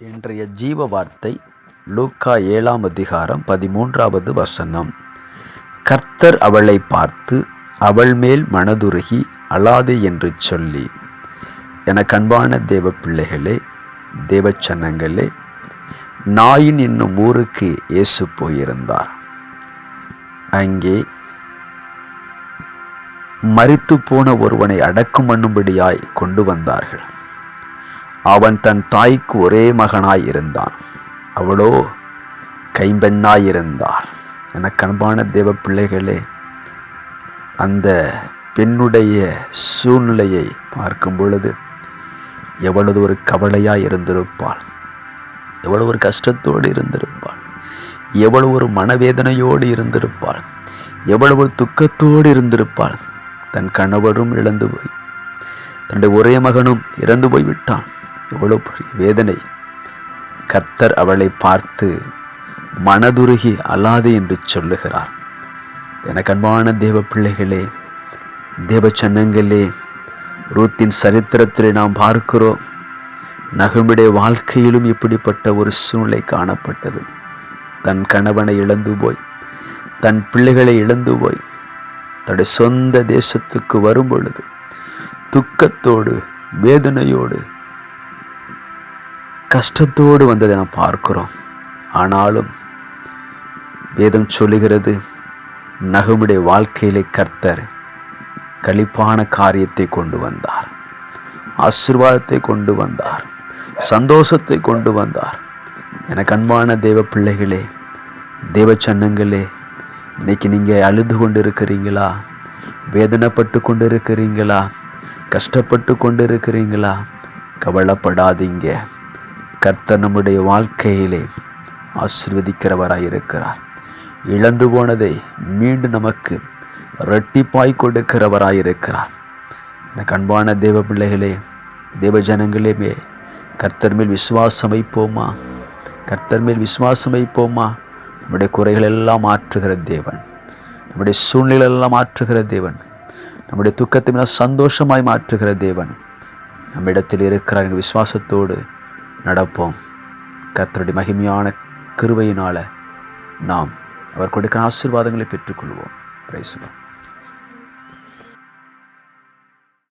இன்றைய ஜீவ வார்த்தை லூக்கா ஏழாம் அதிகாரம் பதிமூன்றாவது வசனம். கர்த்தர் அவளை பார்த்து அவள் மேல் மனதுருகி அழாது என்று சொல்லி என கண்பான தேவ பிள்ளைகளே தேவச்சன்னங்களே நாயின் என்னும் ஊருக்கு இயேசு போயிருந்தார். அங்கே மறித்து போன ஒருவனை அடக்கம் பண்ணும்படியாய் கொண்டு வந்தார்கள். அவன் தன் தாய்க்கு ஒரே மகனாய் இருந்தான் அவளோ கைம்பெண்ணாய் இருந்தாள் எனக்கு அன்பான தேவ பிள்ளைகளே அந்த பெண்ணுடைய சூழ்நிலையை பார்க்கும் பொழுது எவ்வளவு ஒரு கவலையாய் இருந்திருப்பாள். எவ்வளவு ஒரு கஷ்டத்தோடு இருந்திருப்பாள். எவ்வளவு ஒரு மனவேதனையோடு இருந்திருப்பாள். எவ்வளவு ஒரு துக்கத்தோடு இருந்திருப்பாள். தன் கணவரும் இழந்து போய் தன்னுடைய ஒரே மகனும் இறந்து போய் விட்டான் எவ்வளோ பெரிய வேதனை. கர்த்தர் அவளை பார்த்து மனதுருகி அல்லாது என்று சொல்லுகிறார். எனக்கு அன்பான தேவ பிள்ளைகளே தேவ சன்னங்களே ரூத்தின் சரித்திரத்திலே நாம் பார்க்கிறோம் நகமுடைய வாழ்க்கையிலும் இப்படிப்பட்ட ஒரு சூழ்நிலை காணப்பட்டது. தன் கணவனை இழந்து போய் தன் பிள்ளைகளை இழந்து போய் தன்னுடைய சொந்த தேசத்துக்கு வரும் பொழுது துக்கத்தோடு வேதனையோடு கஷ்டத்தோடு வந்ததை நாம் பார்க்கிறோம். ஆனாலும் வேதம் சொல்லுகிறது நகமுடைய வாழ்க்கையிலே கர்த்தர் களிப்பான காரியத்தை கொண்டு வந்தார். ஆசிர்வாதத்தை கொண்டு வந்தார். சந்தோஷத்தை கொண்டு வந்தார். எனக்கு அன்பான தெய்வ பிள்ளைகளே தெய்வ சன்னங்களே இன்னைக்கு நீங்கள் அழுது கொண்டு இருக்கிறீங்களா வேதனைப்பட்டு கொண்டு இருக்கிறீங்களா கஷ்டப்பட்டு கொண்டு இருக்கிறீங்களா கவலைப்படாதீங்க. கர்த்தர் நம்முடைய வாழ்க்கையிலே ஆசிர்வதிக்கிறவராய் இருக்கிறார் இழந்து போனதை மீண்டும் நமக்கு ரெட்டிப்பாய் கொடுக்கிறவராய் இருக்கிறார் எனக்கு அன்பான தேவ பிள்ளைகளே தேவ ஜனங்களே கர்த்தர் மேல் விசுவாசம் வைப்போமா? கர்த்தர் மேல் விசுவாசம் வைப்போமா? நம்முடைய குறைகள் எல்லாம் மாற்றுகிற தேவன். நம்முடைய சூழ்நிலை எல்லாம் மாற்றுகிற தேவன். நம்முடைய துக்கத்தை சந்தோஷமாய் மாற்றுகிற தேவன். நம்மிடத்தில் இருக்கிறார் என்ற விசுவாசத்தோடு நடப்போம். கர்த்தருடைய மகிமையான கிருவையினால் நாம் அவர் கொடுக்கிற ஆசீர்வாதங்களை பெற்றுக்கொள்வோம். பிரைசுவோம்